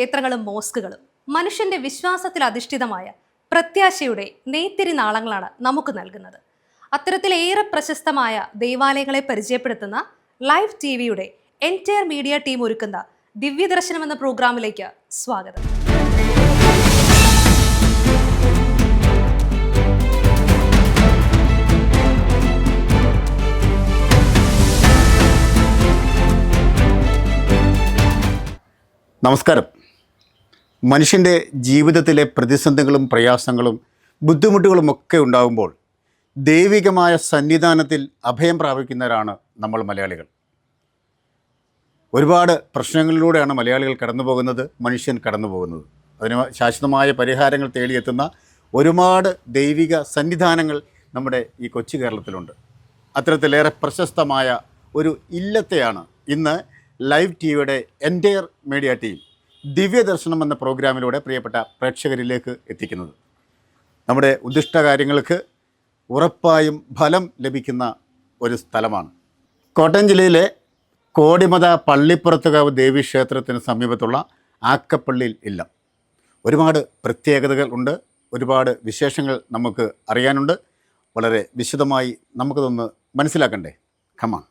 ക്ഷേത്രങ്ങളും മോസ്കുകളും മനുഷ്യന്റെ വിശ്വാസത്തിൽ അധിഷ്ഠിതമായ പ്രത്യാശയുടെ നെയ്ത്തിരി നാളങ്ങളാണ് നമുക്ക് നൽകുന്നത്. അത്തരത്തിലേറെ പ്രശസ്തമായ ദേവാലയങ്ങളെ പരിചയപ്പെടുത്തുന്ന ലൈവ് ടി വിയുടെ എന്റയർ മീഡിയ ടീം ഒരുക്കുന്ന ദിവ്യദർശനം എന്ന പ്രോഗ്രാമിലേക്ക് സ്വാഗതം. നമസ്കാരം. മനുഷ്യന്റെ ജീവിതത്തിലെ പ്രതിസന്ധികളും പ്രയാസങ്ങളും ബുദ്ധിമുട്ടുകളും ഒക്കെ ഉണ്ടാകുമ്പോൾ ദൈവികമായ സന്നിധാനത്തിൽ അഭയം പ്രാപിക്കുന്നവരാണ് നമ്മൾ മലയാളികൾ. ഒരുപാട് പ്രശ്നങ്ങളിലൂടെയാണ് മലയാളികൾ കടന്നു പോകുന്നത് മനുഷ്യൻ കടന്നു പോകുന്നത് അതിന് ശാശ്വതമായ പരിഹാരങ്ങൾ തേടിയെത്തുന്ന ഒരുപാട് ദൈവിക സന്നിധാനങ്ങൾ നമ്മുടെ ഈ കൊച്ചു കേരളത്തിലുണ്ട്. അത്തരത്തിലേറെ പ്രശസ്തമായ ഒരു ഇല്ലത്തെയാണ് ഇന്ന് ലൈവ് ടി വിയുടെ എന്റയർ മീഡിയ ടീം. ദിവ്യദർശനം എന്ന പ്രോഗ്രാമിലൂടെ പ്രിയപ്പെട്ട പ്രേക്ഷകരിലേക്ക് എത്തിക്കുന്നത്. നമ്മുടെ ഉദ്ദിഷ്ട കാര്യങ്ങൾക്ക് ഉറപ്പായും ഫലം ലഭിക്കുന്ന ഒരു സ്ഥലമാണ്. കോട്ടയം ജില്ലയിലെ കോടിമത പള്ളിപ്പുറത്തുകാവ് ദേവീക്ഷേത്രത്തിന് സമീപത്തുള്ള ആക്കപ്പള്ളിയിൽ ഇല്ല. ഒരുപാട് പ്രത്യേകതകൾ ഉണ്ട്. ഒരുപാട് വിശേഷങ്ങൾ നമുക്ക് അറിയാനുണ്ട്. വളരെ വിശദമായി നമുക്കതൊന്ന് മനസ്സിലാക്കണ്ടേ? കമാ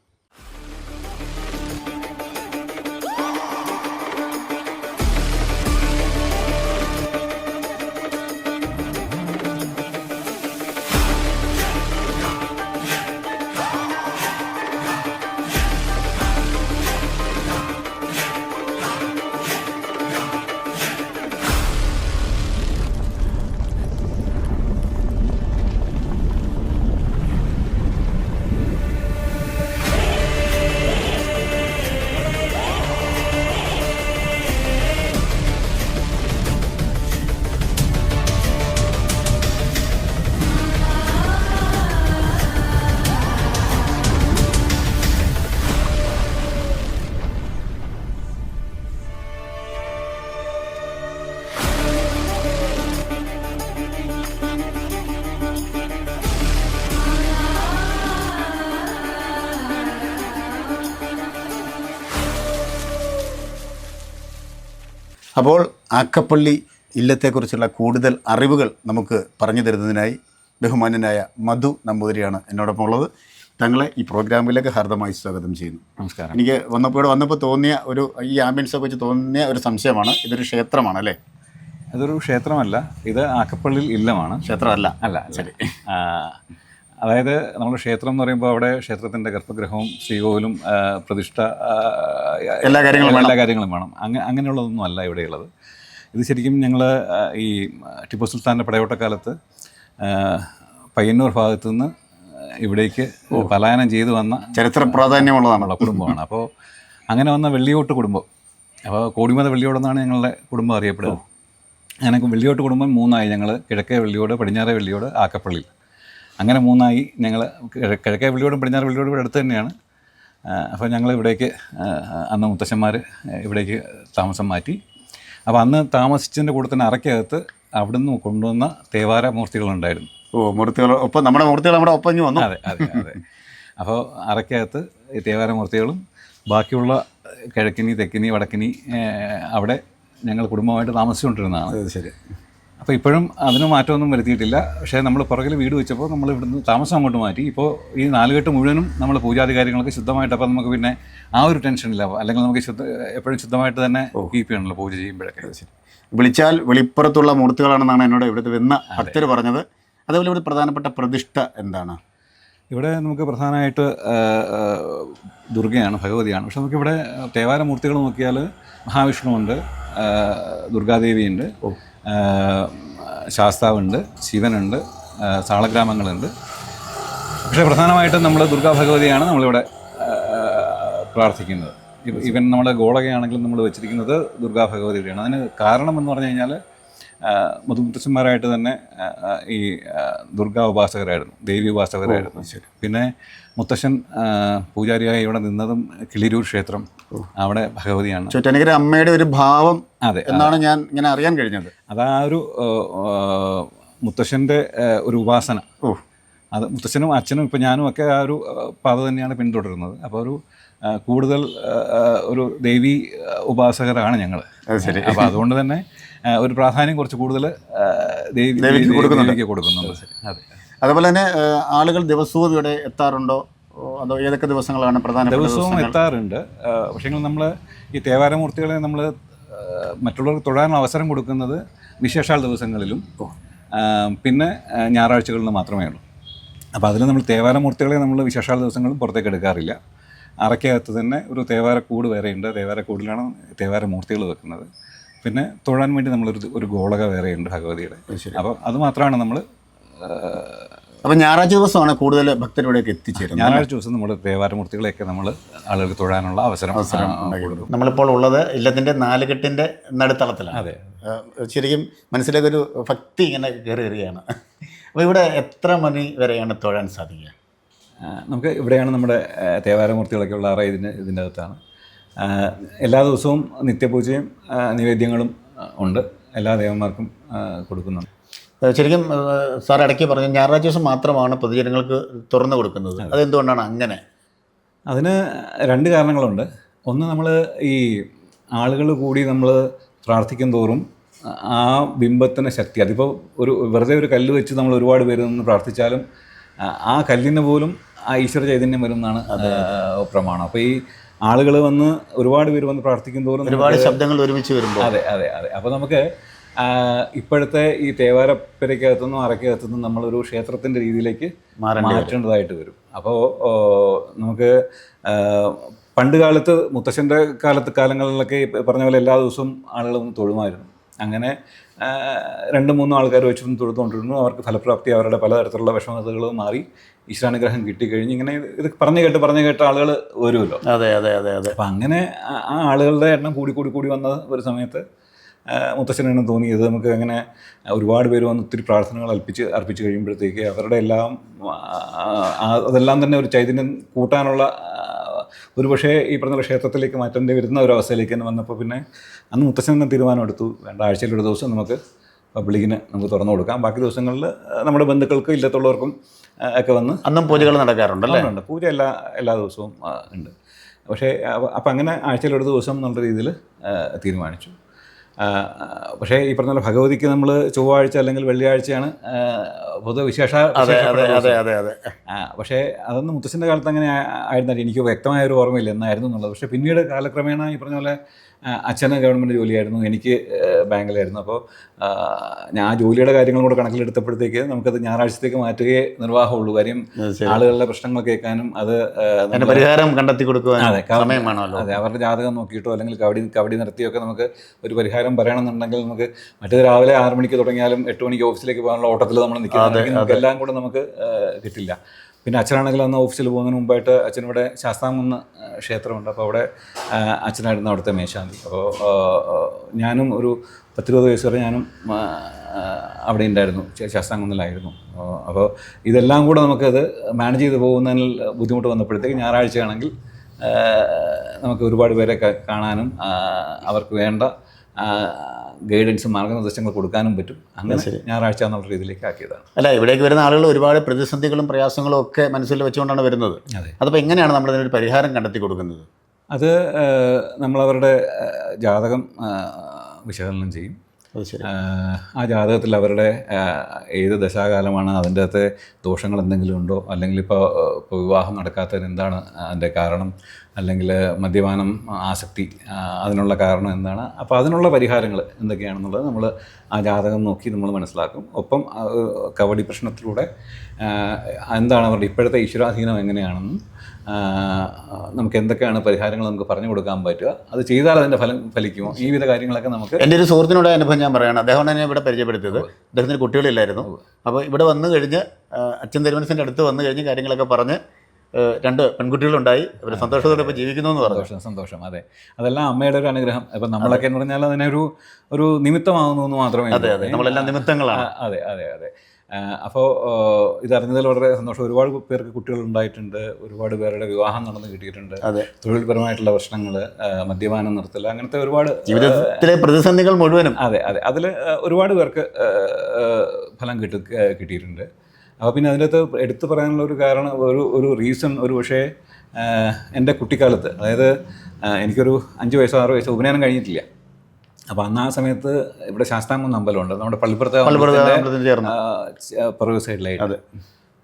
ആക്കപ്പള്ളി ഇല്ലത്തെക്കുറിച്ചുള്ള കൂടുതൽ അറിവുകൾ നമുക്ക് പറഞ്ഞു തരുന്നതിനായി ബഹുമാന്യനായ മധു നമ്പൂതിരിയാണ് എന്നോടൊപ്പം ഉള്ളത്. തങ്ങളെ ഈ പ്രോഗ്രാമിലേക്ക് ഹാർദമായി സ്വാഗതം ചെയ്യുന്നു. നമസ്കാരം. എനിക്ക് വന്നപ്പോൾ ഇവിടെ വന്നപ്പോൾ തോന്നിയ ഒരു ഈ ആംബിയൻസൊക്കെ വെച്ച് തോന്നിയ ഒരു സംശയമാണ്. ഇതൊരു ക്ഷേത്രമാണ് അല്ലേ? അതൊരു ക്ഷേത്രമല്ല. ഇത് ആക്കപ്പള്ളിയിൽ ഇല്ലമാണ്. ക്ഷേത്രമല്ല. അല്ല ശരി. അതായത് നമ്മൾ ക്ഷേത്രം എന്ന് പറയുമ്പോൾ അവിടെ ക്ഷേത്രത്തിന്റെ ഗർഭഗൃഹവും ശ്രീകോവിലും പ്രതിഷ്ഠ എല്ലാ കാര്യങ്ങളും. എല്ലാ കാര്യങ്ങളും വേണം. അങ്ങനെ അങ്ങനെയുള്ളതൊന്നും അല്ല ഇവിടെയുള്ളത്. ഇത് ശരിക്കും ഞങ്ങൾ ഈ ടിപ്പു സുൽത്താന്റെ പടയോട്ടക്കാലത്ത് പയ്യന്നൂർ ഭാഗത്തു നിന്ന് ഇവിടേക്ക് പലായനം ചെയ്തു വന്ന ചരിത്ര പ്രാധാന്യമുള്ളതാണല്ലോ കുടുംബമാണ്. അപ്പോൾ അങ്ങനെ വന്ന വെള്ളിയോട്ട് കുടുംബം. അപ്പോൾ കോടിമത വെള്ളിയോടെന്നാണ് ഞങ്ങളുടെ കുടുംബം അറിയപ്പെടുന്നത് അങ്ങനെ വെള്ളിയോട്ട് കുടുംബം മൂന്നായി. ഞങ്ങൾ കിഴക്കേ വെള്ളിയോട് പടിഞ്ഞാറേ വെള്ളിയോട് ആക്കപ്പള്ളി അങ്ങനെ മൂന്നായി ഞങ്ങൾ കിഴക്കേ വെള്ളിയോടും പടിഞ്ഞാറ് വെള്ളിയോടും ഇവിടെ അടുത്ത് തന്നെയാണ്. അപ്പോൾ ഞങ്ങൾ ഇവിടേക്ക് അന്ന് മുത്തശ്ശന്മാർ ഇവിടേക്ക് താമസം മാറ്റി. അപ്പോൾ അന്ന് താമസിച്ചതിന്റെ കൂടെ തന്നെ അറയ്ക്കകത്ത് അവിടുന്ന് കൊണ്ടുവന്ന തേവാര മൂർത്തികളുണ്ടായിരുന്നു. ഓ മൂർത്തികൾ ഒപ്പം നമ്മുടെ മൂർത്തികൾ നമ്മുടെ ഒപ്പം വന്നു. അതെ അതെ അതെ. അപ്പോൾ അറയ്ക്കകത്ത് ഈ തേവാരമൂർത്തികളും ബാക്കിയുള്ള കിഴക്കിനി തെക്കിനി വടക്കിനി അവിടെ ഞങ്ങൾ കുടുംബമായിട്ട് താമസിച്ചുകൊണ്ടിരുന്നതാണ്. ശരി. അപ്പോൾ ഇപ്പോഴും അതിന് മാറ്റമൊന്നും വരുത്തിയിട്ടില്ല. പക്ഷേ നമ്മൾ പുറകിൽ വീട് വെച്ചപ്പോൾ നമ്മൾ ഇവിടുന്ന് താമസം അങ്ങോട്ട് മാറ്റി. ഇപ്പോൾ ഈ നാലുകെട്ട് മുഴുവനും നമ്മൾ പൂജാതി കാര്യങ്ങളൊക്കെ ശുദ്ധമായിട്ട് അപ്പോൾ നമുക്ക് പിന്നെ ആ ഒരു ടെൻഷനില്ല അല്ലെങ്കിൽ നമുക്ക് ശുദ്ധ എപ്പോഴും ശുദ്ധമായിട്ട് തന്നെ കീപ്പ് ചെയ്യണമല്ലോ പൂജ ചെയ്യുമ്പോഴൊക്കെ. വിളിച്ചാൽ വെളിപ്പുറത്തുള്ള മൂർത്തികളാണെന്നാണ് എന്നോട് ഇവിടുത്തെ വന്ന ഭക്തർ പറഞ്ഞത്. അതേപോലെ ഇവിടെ പ്രധാനപ്പെട്ട പ്രതിഷ്ഠ എന്താണ്? ഇവിടെ നമുക്ക് പ്രധാനമായിട്ട് ദുർഗയാണ് ഭഗവതിയാണ്. പക്ഷെ നമുക്കിവിടെ തേവാര മൂർത്തികൾ നോക്കിയാൽ മഹാവിഷ്ണുവുണ്ട് ദുർഗാദേവിയുണ്ട്. ശാസ്താവുണ്ട് ശിവനുണ്ട് സാളഗ്രാമങ്ങളുണ്ട്. പക്ഷേ പ്രധാനമായിട്ടും നമ്മൾ ദുർഗാ ഭഗവതിയാണ് നമ്മളിവിടെ പ്രാർത്ഥിക്കുന്നത്. ഇവ- ഇവൻ നമ്മുടെ ഗോളകയാണെങ്കിലും നമ്മൾ വെച്ചിരിക്കുന്നത് ദുർഗാ ഭഗവതിയുടെയാണ്. അതിന് കാരണം എന്ന് പറഞ്ഞു കഴിഞ്ഞാൽ മുതുമുത്തച്ഛന്മാരായിട്ട് തന്നെ ഈ ദുർഗാ ഉപാസകരായിരുന്നു ദേവി ഉപാസകരായിരുന്നു. പിന്നെ മുത്തശ്ശൻ പൂജാരിയായി ഇവിടെ നിന്നതും കിളിരൂർ ക്ഷേത്രം അവിടെ ഭഗവതിയാണ്. ചുറ്റനഗിരി അമ്മയുടെ ഒരു ഭാവം അതെ എന്നാണ് ഞാൻ ഇങ്ങനെ അറിയാൻ കഴിഞ്ഞത്. അതാ ഒരു മുത്തശ്ശന്റെ ഒരു ഉപാസന. ഓ. അത് മുത്തച്ഛനും അച്ഛനും ഇപ്പം ഞാനും ഒക്കെ ആ ഒരു പാത തന്നെയാണ് പിന്തുടരുന്നത്. അപ്പോൾ ഒരു കൂടുതൽ ഒരു ദേവി ഉപാസകരാണ് ഞങ്ങൾ അപ്പോൾ അതുകൊണ്ട് തന്നെ ഒരു പ്രാധാന്യം കുറച്ച് കൂടുതൽ ദേവിക്ക് കൊടുക്കുന്നുണ്ട്. അതെ. അതുപോലെ തന്നെ ആളുകൾ ദിവസവും ഇവിടെ എത്താറുണ്ടോ? അതോ ഏതൊക്കെ ദിവസങ്ങളാണ് പ്രധാന ദിവസവും എത്താറുണ്ട്. പക്ഷേ നമ്മൾ ഈ തേവാരമൂർത്തികളെ നമ്മൾ മറ്റുള്ളവർക്ക് തൊഴാനുള്ള അവസരം കൊടുക്കുന്നത് വിശേഷാൽ ദിവസങ്ങളിലും പിന്നെ ഞായറാഴ്ചകളിലും മാത്രമേ ഉള്ളൂ. അപ്പോൾ അതിൽ നമ്മൾ തേവാരമൂർത്തികളെ നമ്മൾ വിശേഷാൽ ദിവസങ്ങളും പുറത്തേക്ക് എടുക്കാറില്ല. അറയ്ക്കകത്ത് തന്നെ ഒരു തേവാരക്കൂട് വേറെയുണ്ട്. തേവാരക്കൂടിലാണ് തേവാരമൂർത്തികൾ വെക്കുന്നത്. പിന്നെ തൊഴാൻ വേണ്ടി നമ്മളൊരു ഒരു ഗോളക വേറെയുണ്ട് ഭഗവതിയുടെ. അപ്പം അപ്പോൾ അത് മാത്രമാണ് നമ്മൾ അപ്പം ഞായറാഴ്ച ദിവസമാണ് കൂടുതൽ ഭക്തർ ഇവിടേക്ക് എത്തിച്ചേരുന്നത്. ഞായറാഴ്ച ദിവസം നമ്മൾ ദേവാരമൂർത്തികളെയൊക്കെ നമ്മൾ ആളുകൾക്ക് തൊഴാനുള്ള അവസരം അവസരം നമ്മളിപ്പോൾ ഉള്ളത് ഇല്ലത്തിന്റെ നാലുകെട്ടിന്റെ നടുത്തളത്തിലാണ്. അതെ. ശരിക്കും മനസ്സിലേക്ക് ഒരു ഭക്തി ഇങ്ങനെ കയറി കയറിയാണ് അപ്പോൾ ഇവിടെ എത്ര മണി വരെയാണ് തൊഴാൻ സാധിക്കുക? നമുക്ക് ഇവിടെയാണ് നമ്മുടെ ദേവാരമൂർത്തികളൊക്കെ ഉള്ള അറ ഇതിന് ഇതിന്റെ അകത്താണ്. എല്ലാ ദിവസവും നിത്യപൂജയും നിവേദ്യങ്ങളും ഉണ്ട്. എല്ലാ ദേവന്മാർക്കും കൊടുക്കുന്നുണ്ട്. ശരിക്കും സാർ ഇടയ്ക്ക് പറഞ്ഞു ഞായറാഴ്ച ദിവസം മാത്രമാണ് പൊതുജനങ്ങൾക്ക് തുറന്നു കൊടുക്കുന്നത്. അതെന്തുകൊണ്ടാണ് അങ്ങനെ? അതിന് രണ്ട് കാരണങ്ങളുണ്ട്. ഒന്ന് നമ്മൾ ഈ ആളുകൾ കൂടി നമ്മൾ പ്രാർത്ഥിക്കും തോറും ആ ബിംബത്തിന് ശക്തി അതിപ്പോൾ ഒരു വെറുതെ ഒരു കല്ല് വെച്ച് നമ്മൾ ഒരുപാട് പേര് നിന്ന് പ്രാർത്ഥിച്ചാലും ആ- ആ കല്ലിന് പോലും ആ ഈശ്വര ചൈതന്യം വരുന്നതാണ് പ്രമാണം. അപ്പോൾ ഈ ആളുകൾ വന്ന് ഒരുപാട് പേര് വന്ന് പ്രാർത്ഥിക്കും തോറും ഒരുപാട് ശബ്ദങ്ങൾ ഒരുമിച്ച് വരുമ്പോൾ. അതെ അതെ അതെ. അപ്പോൾ നമുക്ക് ഇപ്പോഴത്തെ ഈ തേവാരപ്പരയ്ക്കകത്തുനിന്നും അറയ്ക്കകത്തുനിന്നും നമ്മളൊരു ക്ഷേത്രത്തിന്റെ രീതിയിലേക്ക്. മാറ്റേണ്ടതായിട്ട് വരും. അപ്പോൾ നമുക്ക് പണ്ട് കാലത്ത് മുത്തശ്ശന്റെ കാലത്ത് കാലങ്ങളിലൊക്കെ പറഞ്ഞ പോലെ എല്ലാ ദിവസവും ആളുകൾ തൊഴുമായിരുന്നു. അങ്ങനെ രണ്ട് മൂന്നും ആൾക്കാർ വെച്ച് വന്ന് അവർക്ക് ഫലപ്രാപ്തി അവരുടെ പലതരത്തിലുള്ള വിഷമതകളും മാറി. ഈശ്വരാനുഗ്രഹം കിട്ടിക്കഴിഞ്ഞ് ഇങ്ങനെ ഇത് പറഞ്ഞു കേട്ട് പറഞ്ഞു കേട്ട ആളുകൾ വരുമല്ലോ. അതെ അതെ അതെ അതെ. അപ്പം അങ്ങനെ ആ- ആളുകളുടെ എണ്ണം കൂടി കൂടി കൂടി വന്ന ഒരു സമയത്ത് മുത്തശ്ശനാണ് തോന്നിയത്. തോന്നി നമുക്ക് അങ്ങനെ ഒരുപാട് പേര് വന്ന് ഒത്തിരി പ്രാർത്ഥനകൾ അർപ്പിച്ച് അർപ്പിച്ച് കഴിയുമ്പോഴത്തേക്ക് അവരുടെ എല്ലാം അതെല്ലാം തന്നെ ഒരു ചൈതന്യം കൂട്ടാനുള്ള ഒരുപക്ഷേ ഈ പറഞ്ഞ ക്ഷേത്രത്തിലേക്ക് മാറ്റേണ്ടി വരുന്ന ഒരു അവസ്ഥയിലേക്ക് തന്നെ വന്നപ്പോൾ പിന്നെ അന്ന് മുത്തശ്ശൻ തന്നെ തീരുമാനം എടുത്തു. വേണ്ട ആഴ്ചയിൽ ഒരു ദിവസം നമുക്ക് പബ്ലിക്കിന് നമുക്ക് തുറന്നു കൊടുക്കാം. ബാക്കി ദിവസങ്ങളിൽ നമ്മുടെ ബന്ധുക്കൾക്ക് ഇല്ലത്തുള്ളവർക്കും ഒക്കെ വന്ന് അന്നും പൂജകൾ നടക്കാറുണ്ടല്ലേ? ഉണ്ട്. പൂജ എല്ലാ എല്ലാ ദിവസവും ഉണ്ട്. പക്ഷേ അപ്പം അങ്ങനെ ആഴ്ചയിൽ ഒരു ദിവസം എന്നുള്ള രീതിയിൽ തീരുമാനിച്ചു. പക്ഷേ ഈ പറഞ്ഞ പോലെ ഭഗവതിക്ക് നമ്മൾ ചൊവ്വാഴ്ച അല്ലെങ്കിൽ വെള്ളിയാഴ്ചയാണ് പൊതുവിശേഷ പൊതുവെ വിശേഷ പക്ഷേ അതൊന്നും മുത്തശ്ശന്റെ കാലത്ത് അങ്ങനെ ആയിരുന്നില്ല. എനിക്ക് വ്യക്തമായ ഒരു ഓർമ്മയില്ല എന്നായിരുന്നു എന്നുള്ളത്. പക്ഷേ പിന്നീട് കാലക്രമേണ ഈ പറഞ്ഞ പോലെ അച്ഛന് ഗവൺമെന്റ് ജോലിയായിരുന്നു എനിക്ക് ബാങ്കിലായിരുന്നു. അപ്പോൾ ഞാൻ ആ ജോലിയുടെ കാര്യങ്ങളും കൂടെ കണക്കിലെടുത്തപ്പോഴത്തേക്ക് നമുക്കത് ഞായറാഴ്ചത്തേക്ക് മാറ്റുകയേ നിർവാഹമുള്ളൂ. കാര്യം ആളുകളുടെ പ്രശ്നങ്ങൾ കേൾക്കാനും അത് പരിഹാരം കണ്ടെത്തി കൊടുക്കുക അതെ അതെ അവരുടെ ജാതകം നോക്കിയിട്ടോ അല്ലെങ്കിൽ കവടി കവടി നിർത്തിയൊക്കെ നമുക്ക് ഒരു പരിഹാരം പറയണമെന്നുണ്ടെങ്കിൽ നമുക്ക് മറ്റേത് രാവിലെ ആറ് മണിക്ക് തുടങ്ങിയാലും എട്ട് മണിക്ക് ഓഫീസിലേക്ക് പോകാനുള്ള ഓട്ടത്തിൽ നമ്മൾ നിൽക്കുകയാണെങ്കിൽ നമുക്ക് എല്ലാം കൂടെ നമുക്ക് കിട്ടില്ല. പിന്നെ അച്ഛനാണെങ്കിൽ അന്ന് ഓഫീസിൽ പോകുന്നതിന് മുമ്പായിട്ട് അച്ഛനിവിടെ ശാസ്താംകുന്ന് ആ, ക്ഷേത്രമുണ്ട്. അപ്പോൾ അവിടെ അച്ഛനായിരുന്നു അവിടുത്തെ മേശാന്തി. അപ്പോൾ ഞാനും ഒരു പത്തിരുപത് വയസ്സ് വരെ ഞാനും അവിടെ ഉണ്ടായിരുന്നു. ശാസ്താംകുന്നിലായിരുന്നു അപ്പോൾ ഇതെല്ലാം കൂടെ നമുക്കത് മാനേജ് ചെയ്ത് പോകുന്നതിൽ ബുദ്ധിമുട്ട് വന്നപ്പോഴത്തേക്ക് ഞായറാഴ്ചയാണെങ്കിൽ നമുക്ക് ഒരുപാട് പേരെ കാണാനും അവർക്ക് വേണ്ട ഗൈഡൻസും മാർഗനിർദ്ദേശങ്ങൾ കൊടുക്കാനും പറ്റും. അങ്ങനെ ഞായറാഴ്ച എന്നുള്ള രീതിയിലേക്ക് ആക്കിയതാണ്. അല്ല ഇവിടേക്ക് വരുന്ന ആളുകൾ ഒരുപാട് പ്രതിസന്ധികളും പ്രയാസങ്ങളും ഒക്കെ മനസ്സിൽ വെച്ചുകൊണ്ടാണ് വരുന്നത്. അതെ. അതപ്പോൾ എങ്ങനെയാണ് നമ്മൾ ഇതിനൊരു പരിഹാരം കണ്ടെത്തി കൊടുക്കുന്നത്? അത് നമ്മളവരുടെ ജാതകം വിശകലനം ചെയ്യും. ആ, ജാതകത്തിൽ അവരുടെ ഏത് ദശാകാലമാണ് അതിന്റെ അകത്തെ ദോഷങ്ങൾ എന്തെങ്കിലും ഉണ്ടോ? അല്ലെങ്കിൽ ഇപ്പോൾ ഇപ്പോൾ വിവാഹം നടക്കാത്തതിന് എന്താണ് അതിന്റെ കാരണം? അല്ലെങ്കിൽ മദ്യപാനം ആസക്തി അതിനുള്ള കാരണം എന്താണ്? അപ്പോൾ അതിനുള്ള പരിഹാരങ്ങൾ എന്തൊക്കെയാണെന്നുള്ളത് നമ്മൾ ആ ജാതകം നോക്കി നമ്മൾ മനസ്സിലാക്കും. ഒപ്പം കബഡി പ്രശ്നത്തിലൂടെ എന്താണ് അവരുടെ ഇപ്പോഴത്തെ ഈശ്വരാധീനം എങ്ങനെയാണെന്നും നമുക്ക് എന്തൊക്കെയാണ് പരിഹാരങ്ങൾ നമുക്ക് പറഞ്ഞു കൊടുക്കാൻ പറ്റുക. അത് ചെയ്താൽ അതിന്റെ ഫലം ഫലിക്കുമോ? ഈ വിധ കാര്യങ്ങളൊക്കെ നമുക്ക് എന്റെ ഒരു സുഹൃത്തിനോട് അനുഭവം ഞാൻ പറയുകയാണ് അദ്ദേഹമാണ് എന്നെ ഇവിടെ പരിചയപ്പെടുത്തിയത്. അദ്ദേഹത്തിന് കുട്ടികളില്ലായിരുന്നു. അപ്പോൾ ഇവിടെ വന്നു കഴിഞ്ഞ് അച്ഛൻ തിരുമനസിന്റെ അടുത്ത് വന്നു കഴിഞ്ഞ് കാര്യങ്ങളൊക്കെ പറഞ്ഞ് രണ്ട് പെൺകുട്ടികളുണ്ടായി. അവർ സന്തോഷത്തോടെ ഇപ്പോൾ ജീവിക്കുന്നു എന്ന് പറഞ്ഞു. സന്തോഷം സന്തോഷം അതെ. അതെല്ലാം അമ്മയുടെ ഒരു അനുഗ്രഹം. ഇപ്പം നമ്മളൊക്കെ എന്ന് പറഞ്ഞാൽ അതിനൊരു ഒരു നിമിത്തമാകുന്നു എന്ന് മാത്രമേ അതെ അതെ. നമ്മളെല്ലാം നിമിത്തങ്ങളാണ്. അതെ അതെ അതെ. അപ്പോൾ ഇതറിഞ്ഞതിൽ വളരെ സന്തോഷം. ഒരുപാട് പേർക്ക് കുട്ടികൾ ഉണ്ടായിട്ടുണ്ട്. ഒരുപാട് പേരുടെ വിവാഹം നടന്ന് കിട്ടിയിട്ടുണ്ട്. തൊഴിൽപരമായിട്ടുള്ള പ്രശ്നങ്ങൾ മദ്യപാനം നിർത്തൽ അങ്ങനത്തെ ഒരുപാട് ജീവിതത്തിലെ പ്രതിസന്ധികൾ മുഴുവനും. അതെ അതെ. അതിൽ ഒരുപാട് പേർക്ക് ഫലം കിട്ടി കിട്ടിയിട്ടുണ്ട്. അപ്പോൾ പിന്നെ അതിന്റെ അകത്ത് എടുത്തു പറയാനുള്ള ഒരു കാരണം ഒരു ഒരു റീസൺ ഒരു പക്ഷേ എന്റെ കുട്ടിക്കാലത്ത് അതായത് എനിക്കൊരു അഞ്ച് വയസ്സോ ആറ് വയസ്സോ ഉപനയനം കഴിഞ്ഞിട്ടില്ല. അപ്പോൾ അന്ന് ആ സമയത്ത് ഇവിടെ ശാസ്താംകുന്ന് അമ്പലമുണ്ട്. നമ്മുടെ പള്ളിപ്പുറത്തെ പുറകു സൈഡിലായിട്ട്.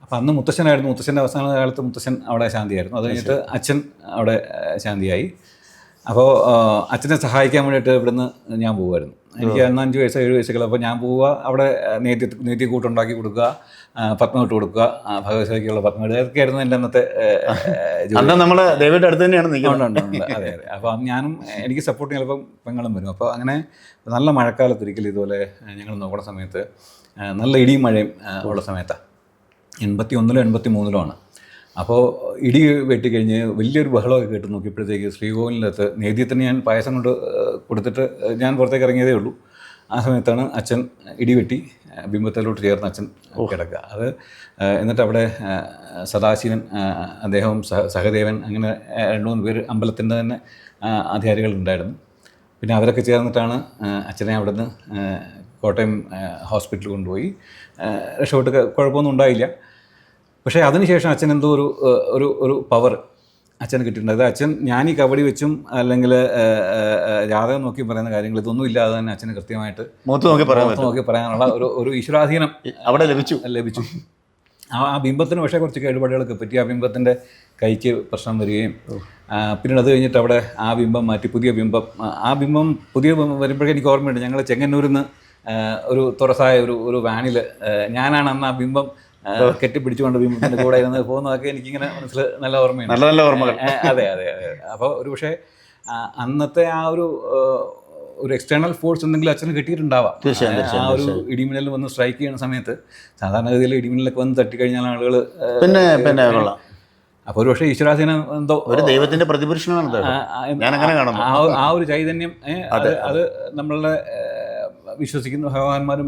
അപ്പോൾ അന്ന് മുത്തശ്ശനായിരുന്നു. മുത്തശ്ശന്റെ അവസാന കാലത്ത് മുത്തശ്ശൻ അവിടെ ശാന്തിയായിരുന്നു. അത് കഴിഞ്ഞിട്ട് അച്ഛൻ അവിടെ ശാന്തിയായി. അപ്പോൾ അച്ഛനെ സഹായിക്കാൻ വേണ്ടിയിട്ട് ഇവിടുന്ന് ഞാൻ പോകുമായിരുന്നു എനിക്ക് അന്ന് അഞ്ച് വയസ്സോ ഏഴ് വയസ്സൊക്കെ അപ്പോൾ ഞാൻ പോവുക അവിടെ നേതി നേതി കൂട്ടുണ്ടാക്കി കൊടുക്കുക പത്മം ഇട്ട് കൊടുക്കുക. ഭഗവത്സേവയ്ക്കുള്ള പത്മം ഇടുക. ഇതൊക്കെയായിരുന്നു എന്റെ അന്നത്തെ അന്ന് നമ്മൾ ദേവിയുടെ അടുത്ത് തന്നെയാണ് നിൽക്കുന്നത്. അതെ അതെ. അപ്പോൾ അന്ന് ഞാനും എനിക്ക് സപ്പോർട്ട് ചിലപ്പം പെങ്ങളും വരും. അപ്പോൾ അങ്ങനെ നല്ല മഴക്കാലത്ത് ഒരിക്കലും ഇതുപോലെ ഞങ്ങൾ നോക്കുന്ന സമയത്ത് നല്ല ഇടിയും മഴയും ഉള്ള സമയത്താണ് എൺപത്തി ഒന്നിലോ എൺപത്തി മൂന്നിലോ ആണ്. അപ്പോൾ ഇടി വെട്ടിക്കഴിഞ്ഞ് വലിയൊരു ബഹളമൊക്കെ കേട്ട് നോക്കിയപ്പോഴത്തേക്ക് ശ്രീകോവിലിനകത്ത് നേദ്യത്തിന് ഞാൻ പായസം കൊണ്ട് കൊടുത്തിട്ട് ഞാൻ പുറത്തേക്ക് ഇറങ്ങിയതേ ഉള്ളൂ. ആ സമയത്താണ് അച്ഛൻ ഇടിവെട്ടി ബിംബത്തിലോട്ട് ചേർന്ന് അച്ഛൻ കിടക്കുക. അത് എന്നിട്ട് അവിടെ സദാശിവൻ അദ്ദേഹവും സഹ- സഹദേവൻ അങ്ങനെ രണ്ടു മൂന്ന് പേര് അമ്പലത്തിന്റെ തന്നെ അധികാരികൾ ഉണ്ടായിരുന്നു പിന്നെ അവരൊക്കെ ചേർന്നിട്ടാണ് അച്ഛനെ അവിടുന്ന് കോട്ടയം ഹോസ്പിറ്റലിൽ കൊണ്ടുപോയി. രക്ഷപ്പെട്ട്. കുഴപ്പമൊന്നും ഉണ്ടായില്ല. പക്ഷേ അതിനുശേഷം അച്ഛൻ എന്തോ ഒരു ഒരു ഒരു പവർ അച്ഛന് കിട്ടിയിട്ടുണ്ട്. അത് അച്ഛൻ ഞാൻ ഈ കബഡി വെച്ചും അല്ലെങ്കിൽ ജാതകം നോക്കി പറയുന്ന കാര്യങ്ങൾ ഇതൊന്നും ഇല്ലാതെ തന്നെ അച്ഛന് കൃത്യമായിട്ട് മുഖത്ത് നോക്കി പറയാൻ നോക്കി പറയാനുള്ള ഒരു ഒരു ഈശ്വരാധീനം അവിടെ ലഭിച്ചു. ലഭിച്ചു. ആ ആ ബിംബത്തിന് പക്ഷേ കുറച്ച് കേടുപാടുകളൊക്കെ പറ്റി. ആ ബിംബത്തിന്റെ കൈക്ക് പ്രശ്നം വരികയും പിന്നെ പിന്നീട് അത് കഴിഞ്ഞിട്ട് അവിടെ ആ ബിംബം മാറ്റി പുതിയ ബിംബം ആ, ആ ബിംബം പുതിയ ബിംബം വരുമ്പോഴേ എനിക്ക് ഓർമ്മയുണ്ട്. ഞങ്ങൾ ചെങ്ങന്നൂരിൽ നിന്ന് ഒരു തുറസായ ഒരു ഒരു വാനിൽ ഞാനാണ് അന്ന് ആ ബിംബം ആ, കെട്ടിപ്പിടിച്ചുകൊണ്ട് ബിംബത്തിന്റെ കൂടെ ഇരുന്ന് പോകുന്നതൊക്കെ എനിക്കിങ്ങനെ മനസ്സിൽ നല്ല ഓർമ്മയാണ് നല്ല നല്ല ഓർമ്മകൾ. അതെ അതെ അതെ. അപ്പോൾ ഒരു പക്ഷേ അന്നത്തെ ആ ഒരു ഒരു എക്സ്റ്റേണൽ ഫോഴ്സ് എന്തെങ്കിലും അച്ഛന് കിട്ടിയിട്ടുണ്ടാവാം. ആ ഒരു ഇടിമിന്നൽ വന്ന് സ്ട്രൈക്ക് ചെയ്യുന്ന സമയത്ത് സാധാരണഗതിയിൽ ഇടിമിന്നലൊക്കെ വന്ന് തട്ടിക്കഴിഞ്ഞാൽ ആളുകൾ പിന്നെ പിന്നെ അപ്പോൾ ഒരു പക്ഷേ ഈശ്വരാസീന എന്തോ ഒരു ദൈവത്തിന്റെ പ്രതിപുരുഷനാണ് ഞാൻ അങ്ങനെ കാണുന്നു. ആ ഒരു- ചൈതന്യം അത് അത് നമ്മളുടെ വിശ്വസിക്കുന്ന. ഭഗവാന്മാരും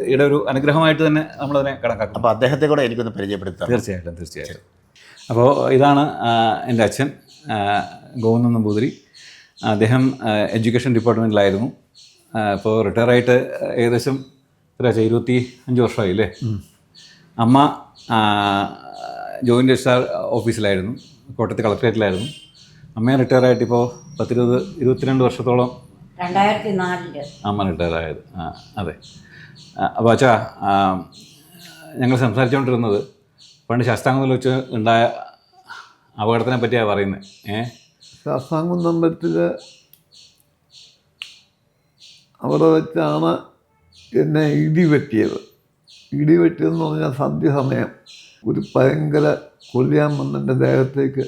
ഭഗവതിയുടെ ഒരു അനുഗ്രഹമായിട്ട് തന്നെ നമ്മളതിനെ കണക്കാക്കും. അപ്പോൾ അദ്ദേഹത്തെ കൂടെ എനിക്കൊന്ന് പരിചയപ്പെടുത്താം. തീർച്ചയായിട്ടും തീർച്ചയായിട്ടും. അപ്പോൾ ഇതാണ് എന്റെ അച്ഛൻ ഗോവിന്ദൻ നമ്പൂതിരി. അദ്ദേഹം എഡ്യൂക്കേഷൻ ഡിപ്പാർട്ട്മെന്റിലായിരുന്നു ഇപ്പോൾ റിട്ടയർ ആയിട്ട് ഏകദേശം ഒരാഴ്ച ഇരുപത്തി അഞ്ച് വർഷമായി അല്ലേ അമ്മ ജോയിന്റ് രജിസ്ട്രാർ ഓഫീസിലായിരുന്നു കോട്ടയത്ത് കളക്ട്രേറ്റിലായിരുന്നു അമ്മയെ റിട്ടയർ ആയിട്ട് ഇപ്പോൾ പത്തിരുപത് ഇരുപത്തിരണ്ട് വർഷത്തോളം രണ്ടായിരത്തി നാലിൽ അമ്മ റിട്ടയർ ആയത് ആ അതെ. അപ്പോൾ അച്ഛാ ഞങ്ങൾ സംസാരിച്ചുകൊണ്ടിരുന്നത് പണ്ട് ശാസ്താംഗത്തിൽ വെച്ച് ഉണ്ടായ അപകടത്തിനെ പറ്റിയാണ് പറയുന്നത്. ഏ? ശാസ്താംകുന്നമ്പലത്തിൽ അവിടെ വെച്ചാണ് എന്നെ ഇടി വെട്ടിയത്. ഇടി വെട്ടിയതെന്ന് പറഞ്ഞാൽ സന്ധ്യ സമയം ഒരു ഭയങ്കര കൊല്ലിയാൻ വന്നെന്റെ ദേഹത്തേക്ക്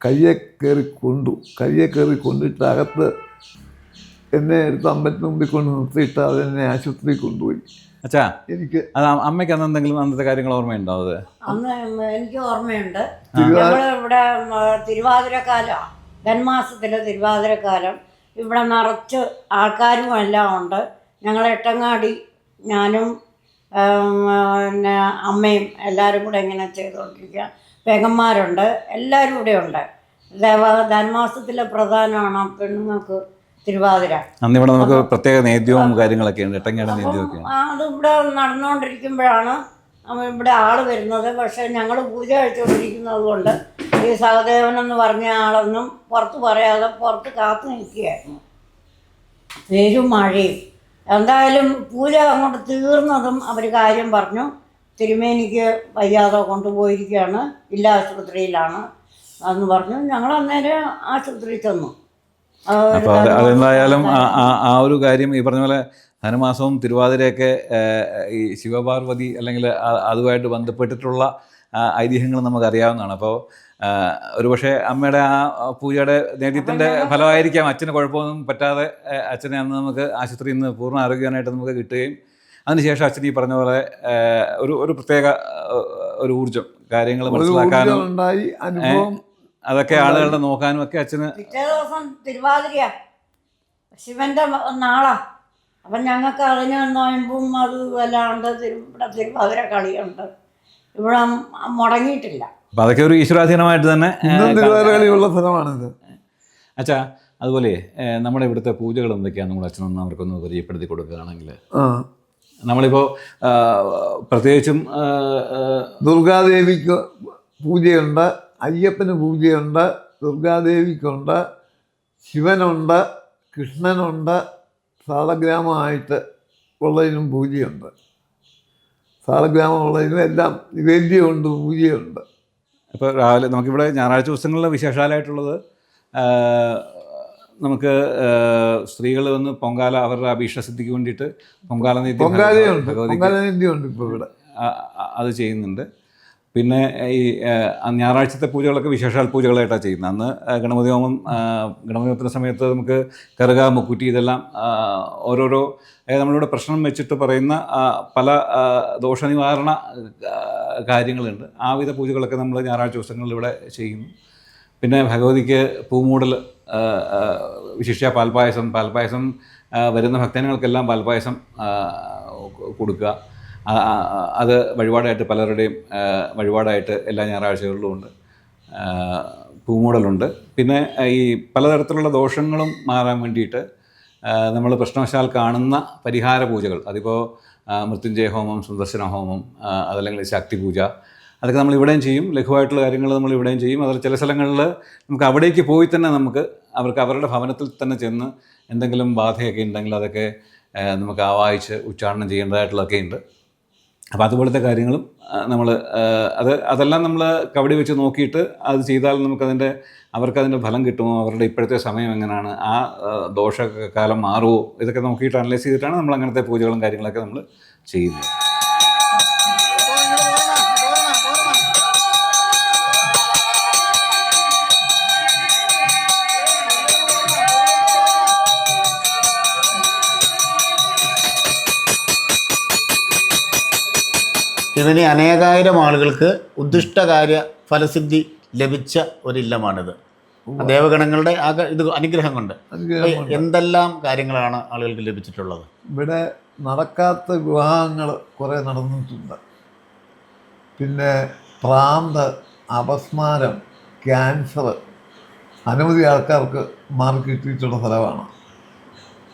കയ്യെ കയറി കൊണ്ടു. കയ്യെ കയറി കൊണ്ടിട്ട് അകത്ത് എന്നെ എടുത്ത് അമ്പലത്തിന് മുമ്പിൽ കൊണ്ട് നിർത്തിയിട്ട് അതെന്നെ ആശുപത്രിയിൽ കൊണ്ടുപോയി. അച്ഛാ എനിക്ക് അത് അ- അമ്മയ്ക്ക് അന്ന് എന്തെങ്കിലും അന്നത്തെ കാര്യങ്ങൾ ഓർമ്മയുണ്ടോ അത്? അന്ന് എനിക്ക് ഓർമ്മയുണ്ട്. നമ്മൾ ഇവിടെ തിരുവാതിരക്കാലം. ധന്മാസത്തിലെ തിരുവാതിരക്കാലം. ഇവിടെ നിറച്ച് ആൾക്കാരും എല്ലാം ഉണ്ട്. ഞങ്ങൾ എട്ടങ്ങാടി ഞാനും പിന്നെ അമ്മയും എല്ലാവരും കൂടെ ഇങ്ങനെ ചെയ്തുകൊണ്ടിരിക്കുക. പെങ്ങന്മാരുണ്ട്. എല്ലാവരും ഇവിടെ ഉണ്ട്. ദേവ ധന്മാസത്തിലെ പ്രധാനമാണ് പെണ്ണുങ്ങൾക്ക് തിരുവാതിര. അന്ന് ഇവിടെ നമുക്ക് പ്രത്യേക നേദ്യവും കാര്യങ്ങളൊക്കെ ഉണ്ട്. എട്ടങ്ങയുടെ നേദ്യമൊക്കെ അത് ഇവിടെ നടന്നുകൊണ്ടിരിക്കുമ്പോഴാണ് ഇവിടെ ആൾ വരുന്നത്. പക്ഷെ ഞങ്ങൾ പൂജ കഴിച്ചുകൊണ്ടിരിക്കുന്നത് കൊണ്ട് ഈ സഹദേവൻ എന്ന് പറഞ്ഞ ആളൊന്നും പുറത്ത് പറയാതെ പുറത്ത് കാത്തു നിൽക്കുകയായിരുന്നു. പേരും മഴയും. എന്തായാലും പൂജ അങ്ങോട്ട് തീർന്നതും അവർ കാര്യം പറഞ്ഞു. തിരുമേനിക്ക് വയ്യാതെ കൊണ്ടുപോയിരിക്കുകയാണ്. ജില്ലാ ആശുപത്രിയിലാണ് എന്ന് പറഞ്ഞു. ഞങ്ങൾ അന്നേരം ആശുപത്രിയിൽ ചെന്നു. അപ്പോൾ അത് അതെന്തായാലും ആ- ഒരു കാര്യം ഈ പറഞ്ഞ പോലെ ധനുമാസവും തിരുവാതിരയൊക്കെ ഈ ശിവപാർവതി അല്ലെങ്കിൽ അതുമായിട്ട് ബന്ധപ്പെട്ടിട്ടുള്ള ഐതിഹ്യങ്ങൾ നമുക്കറിയാവുന്നതാണ്. അപ്പോൾ ഒരുപക്ഷെ അമ്മയുടെ ആ പൂജയുടെ നേതൃത്വത്തിന്റെ ഫലമായിരിക്കാം. അച്ഛന് കുഴപ്പമൊന്നും പറ്റാതെ അച്ഛനെ അന്ന് നമുക്ക് ആശുപത്രിയിൽ നിന്ന് പൂർണ ആരോഗ്യവാനായിട്ട് നമുക്ക് കിട്ടുകയും അതിനുശേഷം അച്ഛൻ ഈ പറഞ്ഞ പോലെ ഒരു ഒരു പ്രത്യേക ഒരു ഊർജം കാര്യങ്ങൾ മനസ്സിലാക്കാനും അതൊക്കെ ആളുകളുടെ നോക്കാനും ഒക്കെ അച്ഛന് പിറ്റേ ദിവസം തിരുവാതിരയാ. ശിവന്റെ നാളാ. അപ്പം ഞങ്ങൾക്ക് അതിന് നോയമ്പും അത് അല്ലാണ്ട് ഇവിടെ തിരുവാതിര കളിയുണ്ട്. ഇവിടെ മുടങ്ങിയിട്ടില്ല. അപ്പം അതൊക്കെ ഒരു ഈശ്വരാധീനമായിട്ട് തന്നെ തിരുവാതിര കളിയുള്ള സ്ഥലമാണിത്. അച്ഛാ അതുപോലെ നമ്മുടെ ഇവിടുത്തെ പൂജകൾ എന്തൊക്കെയാണ് നമ്മുടെ അച്ഛനൊന്ന് അവർക്കൊന്ന് പരിചയപ്പെടുത്തി കൊടുക്കുകയാണെങ്കിൽ. ആ. നമ്മളിപ്പോൾ പ്രത്യേകിച്ചും ദുർഗാദേവിക്ക് പൂജയുണ്ട്. അയ്യപ്പന് പൂജയുണ്ട് ദുർഗാദേവിക്കുണ്ട് ശിവനുണ്ട് കൃഷ്ണനുണ്ട് സാളഗ്രാമമായിട്ട് ഉള്ളതിനും പൂജയുണ്ട്. സാളഗ്രാമം ഉള്ളതിനും എല്ലാം നിവേദ്യമുണ്ട് പൂജയുണ്ട്. ഇപ്പോൾ രാവിലെ നമുക്കിവിടെ ഞായറാഴ്ച ദിവസങ്ങളിൽ വിശേഷാലായിട്ടുള്ളത് നമുക്ക് സ്ത്രീകൾ വന്ന് പൊങ്കാല അവരുടെ അഭീഷ്ടസിദ്ധിക്ക് വേണ്ടിയിട്ട് പൊങ്കാല നീതി പൊങ്കാലയുണ്ട് നീതി ഉണ്ട് ഇപ്പോൾ ഇവിടെ. അത് ചെയ്യുന്നുണ്ട്. പിന്നെ ഈ ഞായറാഴ്ചത്തെ പൂജകളൊക്കെ വിശേഷാൽ പൂജകളായിട്ടാണ് ചെയ്യുന്നത്. അന്ന് ഗണപതി ഹോമം ഗണപതി ഹോമത്തിന്റെ സമയത്ത് നമുക്ക് കറുക മുക്കുറ്റി ഇതെല്ലാം ഓരോരോ നമ്മളിവിടെ പ്രശ്നം വെച്ചിട്ട് പറയുന്ന പല ദോഷനിവാരണ കാര്യങ്ങളുണ്ട്. ആ വിധ പൂജകളൊക്കെ നമ്മൾ ഞായറാഴ്ച ദിവസങ്ങളിൽ ഇവിടെ ചെയ്യുന്നു. പിന്നെ ഭഗവതിക്ക് പൂമൂടൽ വിശിഷ്യ പാൽപ്പായസം പാൽപ്പായസം വരുന്ന ഭക്തജനങ്ങൾക്കെല്ലാം പാൽപ്പായസം കൊടുക്കുക. അത് വഴിപാടായിട്ട് പലരുടെയും വഴിപാടായിട്ട് എല്ലാ ഞായറാഴ്ചകളിലും ഉണ്ട്. പൂമൂടലുണ്ട്. പിന്നെ ഈ പലതരത്തിലുള്ള ദോഷങ്ങളും മാറാൻ വേണ്ടിയിട്ട് നമ്മൾ പ്രശ്നവശാൽ കാണുന്ന പരിഹാര പൂജകൾ അതിപ്പോൾ മൃത്യുഞ്ജയ ഹോമം സുദർശന ഹോമം അതല്ലെങ്കിൽ ശക്തി പൂജ അതൊക്കെ നമ്മൾ ഇവിടെയും ചെയ്യും. ലഘുവായിട്ടുള്ള കാര്യങ്ങൾ നമ്മൾ ഇവിടെയും ചെയ്യും. അതിൽ ചില സ്ഥലങ്ങളിൽ നമുക്ക് അവിടേക്ക് പോയി തന്നെ നമുക്ക് അവർക്ക് അവരുടെ ഭവനത്തിൽ തന്നെ ചെന്ന് എന്തെങ്കിലും ബാധയൊക്കെ ഉണ്ടെങ്കിൽ അതൊക്കെ നമുക്ക് ആവാഹിച്ച് ഉച്ചാരണം ചെയ്യേണ്ടതായിട്ടുള്ളതൊക്കെ ഉണ്ട്. അപ്പോൾ അതുപോലത്തെ കാര്യങ്ങളും നമ്മൾ അത് അതെല്ലാം നമ്മൾ കവടി വെച്ച് നോക്കിയിട്ട് അത് ചെയ്താൽ നമുക്കതിന്റെ അവർക്കതിന്റെ ഫലം കിട്ടുമോ? അവരുടെ ഇപ്പോഴത്തെ സമയം എങ്ങനെയാണ് ആ ദോഷകാലം മാറുമോ? ഇതൊക്കെ നോക്കിയിട്ട് അനലൈസ് ചെയ്തിട്ടാണ് നമ്മൾ അങ്ങനത്തെ പൂജകളും കാര്യങ്ങളൊക്കെ നമ്മൾ ചെയ്യുന്നത്. ഇതിന് അനേകായിരം ആളുകൾക്ക് ഉദ്ദിഷ്ടകാര്യ ഫലസിദ്ധി ലഭിച്ച ഒരില്ലമാണിത്. ദേവഗണങ്ങളുടെ ആ ഇത് അനുഗ്രഹം കൊണ്ട് എന്തെല്ലാം കാര്യങ്ങളാണ് ആളുകൾക്ക് ലഭിച്ചിട്ടുള്ളത്? ഇവിടെ നടക്കാത്ത വിവാഹങ്ങൾ കുറേ നടന്നിട്ടുണ്ട്. പിന്നെ പ്രാന്ത് അപസ്മാരം ക്യാൻസർ അനവധി ആൾക്കാർക്ക് മാർക്ക് കിട്ടിയിട്ടുള്ള സ്ഥലമാണ്.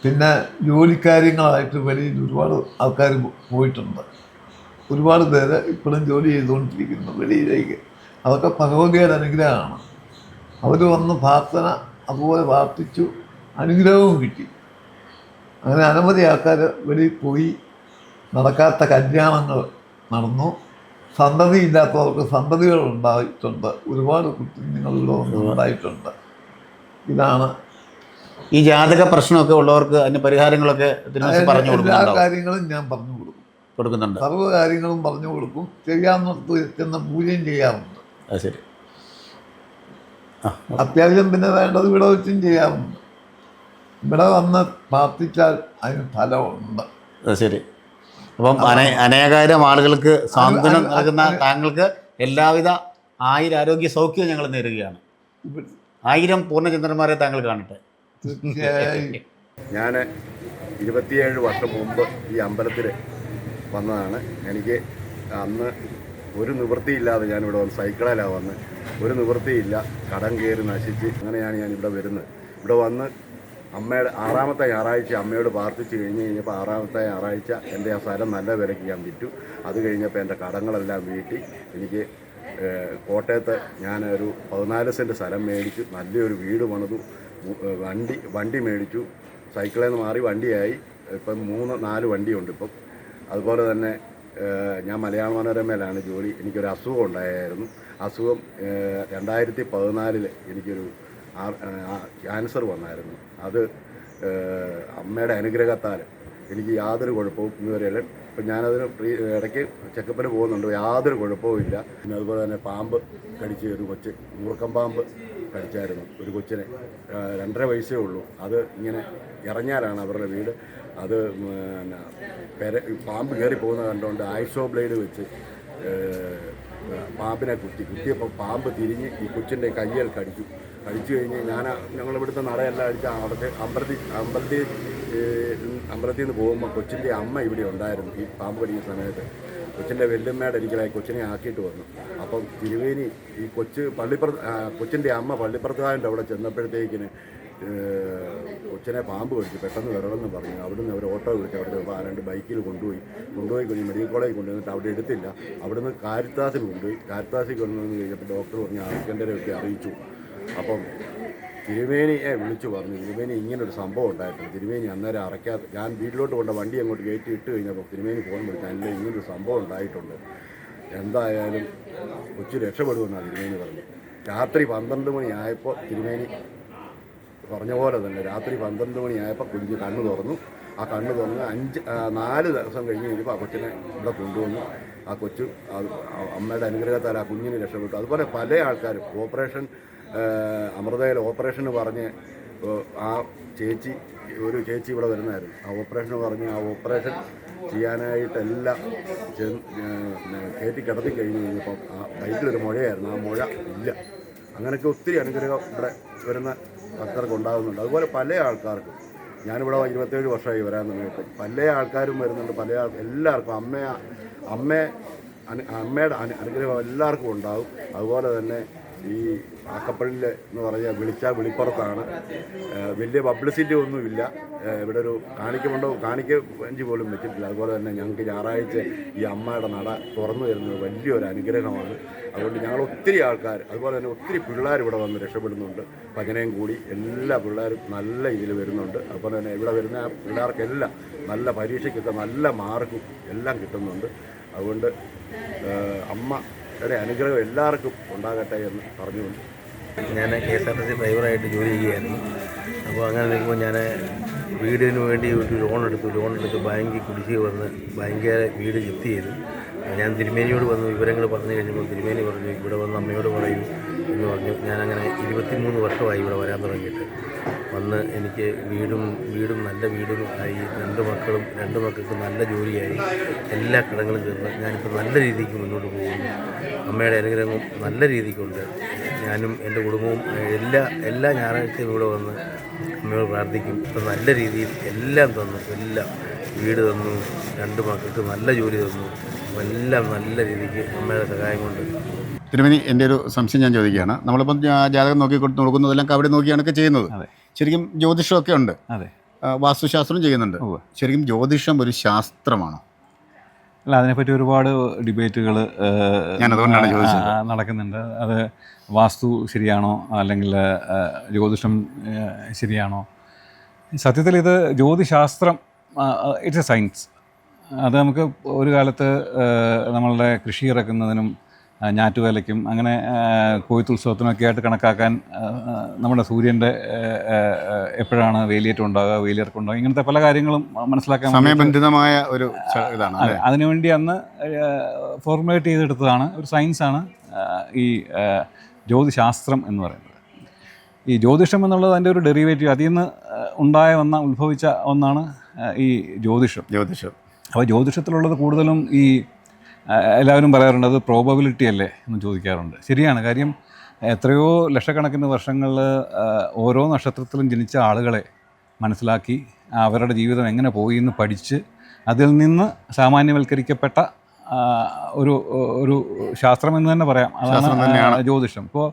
പിന്നെ ജോലിക്കാര്യങ്ങളായിട്ട് വെളിയിൽ ഒരുപാട് ആൾക്കാർ പോയിട്ടുണ്ട്. ഒരുപാട് പേര് ഇപ്പോഴും ജോലി ചെയ്തുകൊണ്ടിരിക്കുന്നു വെളിയിലേക്ക്. അതൊക്കെ ഭഗവതിയുടെ അനുഗ്രഹമാണ്. അവർ വന്ന് പ്രാർത്ഥന അതുപോലെ പ്രാർത്ഥിച്ചു അനുഗ്രഹവും കിട്ടി. അങ്ങനെ അനവധി ആൾക്കാർ വെളിയിൽ പോയി. നടക്കാത്ത കല്യാണങ്ങൾ നടന്നു. സന്തതി ഇല്ലാത്തവർക്ക് സന്തതികൾ ഉണ്ടായിട്ടുണ്ട്. ഒരുപാട് കുഞ്ഞുങ്ങളിലോ ഉണ്ടായിട്ടുണ്ട്. ഇതാണ്. ഈ ജാതക പ്രശ്നമൊക്കെ ഉള്ളവർക്ക് അതിന് പരിഹാരങ്ങളൊക്കെ എല്ലാ കാര്യങ്ങളും ഞാൻ പറഞ്ഞു കൊടുക്കുന്നുണ്ട്. സർവ കാര്യങ്ങളും പറഞ്ഞു കൊടുക്കും. ചെയ്യാവുന്നിടത്ത് ചെന്ന പൂജയും ചെയ്യാറുണ്ട്. അത് ശരി. അത്യാവശ്യം പിന്നെ വേണ്ടത് ഇവിടെ വെച്ചും ചെയ്യാറുണ്ട്. ഇവിടെ വന്ന് പ്രാർത്ഥിച്ചാൽ അതിന് ഫലമുണ്ട്. അത് ശരി. അപ്പം അനേ അനേകായിരം ആളുകൾക്ക് സാന്ത്വനം നൽകുന്ന താങ്കൾക്ക് എല്ലാവിധ ആയിരം ആരോഗ്യ സൗഖ്യവും ഞങ്ങൾ നേരുകയാണ്. ആയിരം പൂർണചന്ദ്രന്മാരെ താങ്കൾ കാണട്ടെ. ഞാൻ ഇരുപത്തിയേഴ് വർഷം മുമ്പ് ഈ അമ്പലത്തിൽ വന്നതാണ്. എനിക്ക് അന്ന് ഒരു നിവൃത്തിയില്ലാതെ ഞാനിവിടെ വന്ന് സൈക്കിളിലാണ് വന്ന് ഒരു നിവൃത്തിയില്ല. കടം കയറി നശിച്ച് അങ്ങനെയാണ് ഞാൻ ഇവിടെ വരുന്നത്. ഇവിടെ വന്ന് അമ്മയുടെ ആറാമത്തെ ഞായറാഴ്ച അമ്മയോട് പ്രാർത്ഥിച്ച് കഴിഞ്ഞ് കഴിഞ്ഞപ്പോൾ ആറാമത്തെ ഞായറാഴ്ച എന്റെ ആ സ്ഥലം നല്ല വിലയ്ക്ക് ഞാൻ വിറ്റു. അത് കഴിഞ്ഞപ്പോൾ എന്റെ കടങ്ങളെല്ലാം വീട്ടി. എനിക്ക് കോട്ടയത്ത് ഞാനൊരു പതിനാല് സെന്റ് സ്ഥലം മേടിച്ചു. നല്ലൊരു വീട് പണിതു. വണ്ടി വണ്ടി മേടിച്ചു. സൈക്കിളിൽ നിന്ന് മാറി വണ്ടിയായി. ഇപ്പം മൂന്ന് നാല് വണ്ടിയുണ്ട് ഇപ്പം. അതുപോലെ തന്നെ ഞാൻ മലയാള മനോരമയിലാണ് ജോലി. എനിക്കൊരു അസുഖം ഉണ്ടായിരുന്നു. അസുഖം രണ്ടായിരത്തി പതിനാലിൽ എനിക്കൊരു ക്യാൻസർ വന്നായിരുന്നു. അത് അമ്മയുടെ അനുഗ്രഹത്താൽ എനിക്ക് യാതൊരു കുഴപ്പവും ഇന്നുവരെയല്ല ഇപ്പം ഞാനതിന് പ്രീ ഇടയ്ക്ക് ചെക്കപ്പിന് പോകുന്നുണ്ട്. യാതൊരു കുഴപ്പവും ഇല്ല. പിന്നെ അതുപോലെ തന്നെ പാമ്പ് കടിച്ച് ഒരു കൊച്ച് മൂർക്കം പാമ്പ് കടിച്ചായിരുന്നു ഒരു കൊച്ചിനെ. രണ്ടര വയസ്സേ ഉള്ളൂ. അത് ഇങ്ങനെ ഇറങ്ങിയാലാണ് അവരുടെ വീട്. അത് പിന്നെ പെര പാമ്പ് കയറി പോകുന്നത് കണ്ടുകൊണ്ട് ഐസോ ബ്ലേഡ് വെച്ച് പാമ്പിനെ കുത്തി. കുത്തിയപ്പോൾ പാമ്പ് തിരിഞ്ഞ് ഈ കൊച്ചിന്റെ കയ്യിൽ കടിച്ചു. കടിച്ചു കഴിഞ്ഞ് ഞാൻ ഞങ്ങൾ ഇവിടുത്തെ നടയെല്ലാം അടിച്ച് അവിടുത്തെ അമ്പലത്തിൽ അമ്പലത്തിൽ അമ്പലത്തിൽ നിന്ന് പോകുമ്പോൾ കൊച്ചിന്റെ അമ്മ ഇവിടെ ഉണ്ടായിരുന്നു ഈ പാമ്പ് കടിക്കുന്ന സമയത്ത്. കൊച്ചിന്റെ വെല്ലുമ്മയുടെ എനിക്കായി കൊച്ചിനെ ആക്കിയിട്ട് വന്നു. അപ്പം തിരുവേനി ഈ കൊച്ച് പള്ളിപ്ര കൊച്ചിന്റെ അമ്മ പള്ളിപ്പുറത്തുകാരന്റെ അവിടെ ചെന്നപ്പോഴത്തേക്കിന് കൊച്ചിനെ പാമ്പ് കടിച്ചു. പെട്ടെന്ന് വരണമെന്ന് പറഞ്ഞു. അവിടുന്ന് അവർ ഓട്ടോ വിളിച്ച് അവിടെ ആരാണ്ട് ബൈക്കിൽ കൊണ്ടുപോയി. കൊണ്ടുപോയി കഴിഞ്ഞ് മെഡിക്കൽ കോളേജിൽ കൊണ്ടുവന്നിട്ട് അവിടെ എടുത്തില്ല. അവിടുന്ന് കാരിത്താസിൽ കൊണ്ടുപോയി. കാരിത്താസിൽ കൊണ്ടുവന്ന് കഴിഞ്ഞപ്പോൾ ഡോക്ടർ പറഞ്ഞ് ആർക്കന്റെ ഒക്കെ അറിയിച്ചു. അപ്പം തിരുമേനിയെ വിളിച്ചു പറഞ്ഞു. തിരുമേനി ഇങ്ങനൊരു സംഭവം ഉണ്ടായിട്ടുണ്ട് തിരുമേനി അന്നേരം അറയ്ക്കാത്ത ഞാൻ വീട്ടിലോട്ട് കൊണ്ട വണ്ടി അങ്ങോട്ട് കയറ്റി ഇട്ട് കഴിഞ്ഞപ്പോൾ തിരുമേനി ഫോൺ വിളിച്ചു. അല്ല ഇങ്ങനൊരു സംഭവം ഉണ്ടായിട്ടുണ്ട്. എന്തായാലും കൊച്ചു രക്ഷപ്പെടുമെന്നാണ് തിരുമേനി പറഞ്ഞു രാത്രി പന്ത്രണ്ട് മണിയായപ്പോൾ തിരുമേനി പറഞ്ഞ പോലെ തന്നെ രാത്രി പന്ത്രണ്ട് മണിയായപ്പോൾ കുഞ്ഞ് കണ്ണു തുറന്നു. ആ കണ്ണ് തുറന്ന് അഞ്ച് നാല് ദിവസം കഴിഞ്ഞ് കഴിഞ്ഞപ്പോൾ ആ കൊച്ചിനെ ഇവിടെ കൊണ്ടുവന്നു. ആ കൊച്ചു അമ്മയുടെ അനുഗ്രഹത്താൽ ആ കുഞ്ഞിന് രക്ഷപ്പെട്ടു. അതുപോലെ പല ആൾക്കാരും ഓപ്പറേഷൻ അമൃതയിൽ ഓപ്പറേഷന് പറഞ്ഞ് ആ ചേച്ചി ഒരു ചേച്ചി ഇവിടെ വരുന്നതായിരുന്നു. ആ ഓപ്പറേഷൻ പറഞ്ഞ് ആ ഓപ്പറേഷൻ ചെയ്യാനായിട്ടെല്ലാം കയറ്റി കിടത്തി കഴിഞ്ഞ് കഴിഞ്ഞപ്പം ആ ബൈക്കിലൊരു മുഴയായിരുന്നു. ആ മുഴ ഇല്ല. അങ്ങനെയൊക്കെ ഒത്തിരി അനുഗ്രഹം ഇവിടെ വരുന്ന ഭക്തർക്ക് ഉണ്ടാകുന്നുണ്ട്. അതുപോലെ പല ആൾക്കാർക്കും. ഞാനിവിടെ ഇരുപത്തേഴ് വർഷമായി വരാൻ തുടങ്ങിയിട്ട് പല ആൾക്കാരും വരുന്നുണ്ട്. പല എല്ലാവർക്കും അമ്മ അമ്മ അമ്മയുടെ അനുഗ്രഹം എല്ലാവർക്കും ഉണ്ടാകും. അതുപോലെ തന്നെ ഈ ആക്കപ്പള്ളിയിൽ എന്ന് പറഞ്ഞാൽ വിളിച്ചാൽ വിളിപ്പുറത്താണ്. വലിയ പബ്ലിസിറ്റി ഒന്നുമില്ല. ഇവിടെ ഒരു കാണിക്കുമുണ്ടോ കാണിക്ക വഞ്ചി പോലും വെച്ചിട്ടില്ല. അതുപോലെ തന്നെ ഞങ്ങൾക്ക് ഞായറാഴ്ച ഈ അമ്മയുടെ നട തുറന്നു തരുന്നത് വലിയൊരു അനുഗ്രഹമാണ്. അതുകൊണ്ട് ഞങ്ങൾ ഒത്തിരി ആൾക്കാർ അതുപോലെ തന്നെ ഒത്തിരി പിള്ളേർ ഇവിടെ വന്ന് രക്ഷപ്പെടുന്നുണ്ട്. ഭജനയും കൂടി എല്ലാ പിള്ളേരും നല്ല ഇതിൽ വരുന്നുണ്ട്. അതുപോലെ തന്നെ ഇവിടെ വരുന്ന പിള്ളേർക്കെല്ലാം നല്ല പരീക്ഷയ്ക്കൊക്കെ നല്ല മാർക്കും എല്ലാം കിട്ടുന്നുണ്ട്. അതുകൊണ്ട് ഏഹ് അമ്മയുടെ അനുഗ്രഹം എല്ലാവർക്കും ഉണ്ടാകട്ടെ എന്ന് പറഞ്ഞുകൊണ്ട് ഞാൻ K S R T C ഡ്രൈവറായിട്ട് ജോലി ചെയ്യുകയായിരുന്നു. അപ്പോൾ അങ്ങനെ നിൽക്കുമ്പോൾ ഞാൻ വീടിന് വേണ്ടി ഒരു ലോൺ എടുത്തു. ലോൺ എടുത്ത് ബാങ്കിൽ കുടിശ്ശിക വന്ന് ബാങ്കിലെ വീട് ജപ്തി ചെയ്തു. ഞാൻ തിരുമേനിയോട് വന്ന് വിവരങ്ങൾ പറഞ്ഞു കഴിഞ്ഞപ്പോൾ തിരുമേനി പറഞ്ഞു ഇവിടെ വന്ന് അമ്മയോട് പറയൂ എന്ന് പറഞ്ഞു. ഞാനങ്ങനെ ഇരുപത്തിമൂന്ന് വർഷമായി ഇവിടെ വരാൻ തുടങ്ങിയിട്ട്. വന്ന് എനിക്ക് വീടും വീടും നല്ല വീടും ആയി രണ്ട് മക്കളും രണ്ട് മക്കൾക്ക് നല്ല ജോലിയായി എല്ലാ കടങ്ങളും തീർന്ന്. ഞാനിപ്പോൾ നല്ല രീതിക്ക് മുന്നോട്ട് പോകുന്നു. അമ്മയുടെ അനുഗ്രഹവും നല്ല രീതിക്കുണ്ട്. ഞാനും എന്റെ കുടുംബവും എല്ലാ എല്ലാ ഞായറാഴ്ചയും ഇവിടെ വന്ന് അമ്മയോട് പ്രാർത്ഥിക്കും. ഇപ്പം നല്ല രീതിയിൽ എല്ലാം തന്നു എല്ലാം. വീട് തന്നു രണ്ട് മക്കൾക്ക് നല്ല ജോലി തന്നു. എല്ലാം നല്ല രീതിക്ക് അമ്മയുടെ സഹായം കൊണ്ട്. തിരുമേനി എന്റെ ഒരു സംശയം ഞാൻ ചോദിക്കുകയാണ്. നമ്മളിപ്പം ജാതകം നോക്കി കൊടുത്ത് നോക്കുന്നതെല്ലാം അവിടെ നോക്കിയാണ് ഒക്കെ ചെയ്യുന്നത്. ശരിക്കും ജ്യോതിഷമൊക്കെ ഉണ്ട്. അതെ. വാസ്തുശാസ്ത്രം ചെയ്യുന്നുണ്ട്. ശരിക്കും ജ്യോതിഷം ഒരു ശാസ്ത്രമാണോ? അല്ല അതിനെപ്പറ്റി ഒരുപാട് ഡിബേറ്റുകൾ ഞാൻ അതുകൊണ്ടാണ് ചോദിച്ചത്. നടക്കുന്നുണ്ട്. അത് വാസ്തു ശരിയാണോ? അല്ലെങ്കിൽ ജ്യോതിഷം ശരിയാണോ? സത്യത്തിൽ ഇത് ജ്യോതിശാസ്ത്രം ഇറ്റ്സ് എ സയൻസ് അത് നമുക്ക് ഒരു കാലത്ത് നമ്മളുടെ കൃഷി ഇറക്കുന്നതിനും ഞാറ്റുവേലയ്ക്കും അങ്ങനെ കൊയ്ത്തുത്സവത്തിനൊക്കെ ആയിട്ട് കണക്കാക്കാൻ നമ്മുടെ സൂര്യന്റെ എപ്പോഴാണ് വേലിയേറ്റം ഉണ്ടാകുക വേലിയിറക്കം ഉണ്ടാകുക ഇങ്ങനത്തെ പല കാര്യങ്ങളും മനസ്സിലാക്കാൻ സമയബന്ധിതമായ ഒരു ഇതാണ് അതിനുവേണ്ടി അന്ന് ഫോർമുലേറ്റ് ചെയ്തെടുത്തതാണ് ഒരു സയൻസാണ് ഈ ജ്യോതിശാസ്ത്രം എന്ന് പറയുന്നത്. ഈ ജ്യോതിഷം എന്നുള്ളത് അതിന്റെ ഒരു ഡെറിവേറ്റീവ് അതിൽ നിന്ന് ഉണ്ടായ വന്ന ഉത്ഭവിച്ച ഒന്നാണ് ഈ ജ്യോതിഷം. ജ്യോതിഷം. അപ്പോൾ ജ്യോതിഷത്തിലുള്ളത് കൂടുതലും ഈ എല്ലാവരും പറയാറുണ്ട് അത് പ്രോബബിലിറ്റി അല്ലേ എന്ന് ചോദിക്കാറുണ്ട്. ശരിയാണ്. കാര്യം എത്രയോ ലക്ഷക്കണക്കിന് വർഷങ്ങളിൽ ഓരോ നക്ഷത്രത്തിലും ജനിച്ച ആളുകളെ മനസ്സിലാക്കി അവരുടെ ജീവിതം എങ്ങനെ പോയി എന്ന് പഠിച്ച് അതിൽ നിന്ന് സാമാന്യവൽക്കരിക്കപ്പെട്ട ഒരു ഒരു ശാസ്ത്രം എന്ന് തന്നെ പറയാം. അതാണ് ജ്യോതിഷം. ഇപ്പോൾ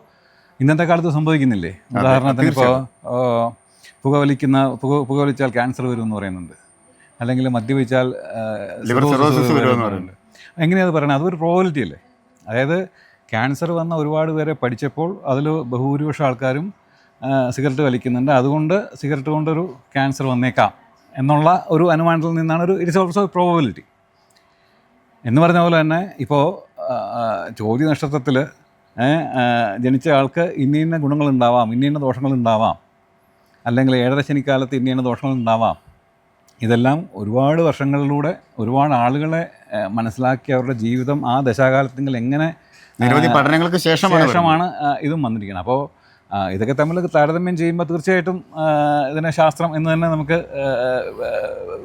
ഇന്നത്തെ കാലത്ത് സംഭവിക്കുന്നില്ലേ? ഉദാഹരണത്തിന് ഇപ്പോൾ പുകവലിക്കുന്ന പുക പുകവലിച്ചാൽ ക്യാൻസർ വരുമെന്ന് പറയുന്നുണ്ട്. അല്ലെങ്കിൽ മദ്യപിച്ചാൽ എങ്ങനെയാണ് പറയുന്നത്. അതൊരു പ്രോബിലിറ്റി അല്ലേ? അതായത് ക്യാൻസർ വന്ന ഒരുപാട് പേരെ പഠിച്ചപ്പോൾ അതിൽ ബഹുഭൂരിപക്ഷം ആൾക്കാരും സിഗരറ്റ് വലിക്കുന്നുണ്ട്. അതുകൊണ്ട് സിഗരറ്റ് കൊണ്ടൊരു ക്യാൻസർ വന്നേക്കാം എന്നുള്ള ഒരു അനുമാനത്തിൽ നിന്നാണ് ഒരു ഇറ്റ്സ് ഓൾസോ പ്രോബിലിറ്റി എന്ന് പറഞ്ഞ പോലെ തന്നെ ഇപ്പോൾ ചോദ്യ നക്ഷത്രത്തിൽ ജനിച്ച ആൾക്ക് ഇന്ന ഇന്ന ഗുണങ്ങളുണ്ടാവാം ഇന്ന ഇന്ന ദോഷങ്ങളുണ്ടാവാം അല്ലെങ്കിൽ ഏഴര ശനിക്കാലത്ത് ഇന്ന ഇന്ന ദോഷങ്ങളുണ്ടാവാം ഇതെല്ലാം ഒരുപാട് വർഷങ്ങളിലൂടെ ഒരുപാട് ആളുകളെ മനസ്സിലാക്കി അവരുടെ ജീവിതം ആ ദശാകാലത്തെങ്കിൽ എങ്ങനെ നിരവധി പഠനങ്ങൾക്ക് ശേഷമാണ് ശേഷമാണ് ഇതും വന്നിരിക്കുന്നത്. അപ്പോൾ ഇതൊക്കെ തമ്മിൽ താരതമ്യം ചെയ്യുമ്പോൾ തീർച്ചയായിട്ടും ഇതിനെ ശാസ്ത്രം എന്ന് തന്നെ നമുക്ക്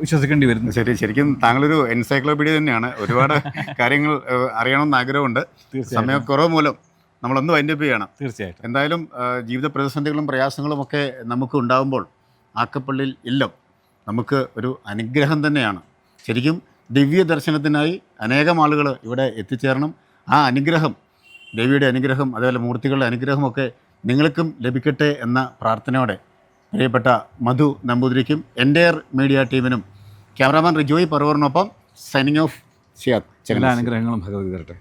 വിശ്വസിക്കേണ്ടി വരുന്നു. ശരി ശരിക്കും താങ്കളൊരു എൻസൈക്ലോപീഡിയ തന്നെയാണ്. ഒരുപാട് കാര്യങ്ങൾ അറിയണമെന്ന് ആഗ്രഹമുണ്ട്. സമയക്കുറവ് മൂലം നമ്മളൊന്ന് വൈൻഡപ്പ് ചെയ്യണം. തീർച്ചയായിട്ടും. എന്തായാലും ജീവിത പ്രതിസന്ധികളും പ്രയാസങ്ങളും ഒക്കെ നമുക്ക് ഉണ്ടാകുമ്പോൾ ആക്കപ്പള്ളിയിൽ ഇല്ലം നമുക്ക് ഒരു അനുഗ്രഹം തന്നെയാണ്. ശരിക്കും ദിവ്യ ദർശനത്തിനായി അനേകം ആളുകൾ ഇവിടെ എത്തിച്ചേരണം. ആ അനുഗ്രഹം ദേവിയുടെ അനുഗ്രഹം അതേപോലെ മൂർത്തികളുടെ അനുഗ്രഹമൊക്കെ നിങ്ങൾക്കും ലഭിക്കട്ടെ എന്ന പ്രാർത്ഥനയോടെ പ്രിയപ്പെട്ട മധു നമ്പൂതിരിക്കും എന്റെയർ മീഡിയ ടീമിനും ക്യാമറാമാൻ റിജോയ് പറവറിനൊപ്പം സൈനിങ് ഓഫ് ഷിയാദ് എല്ലാ അനുഗ്രഹങ്ങളും ഭഗവതി തരട്ടെ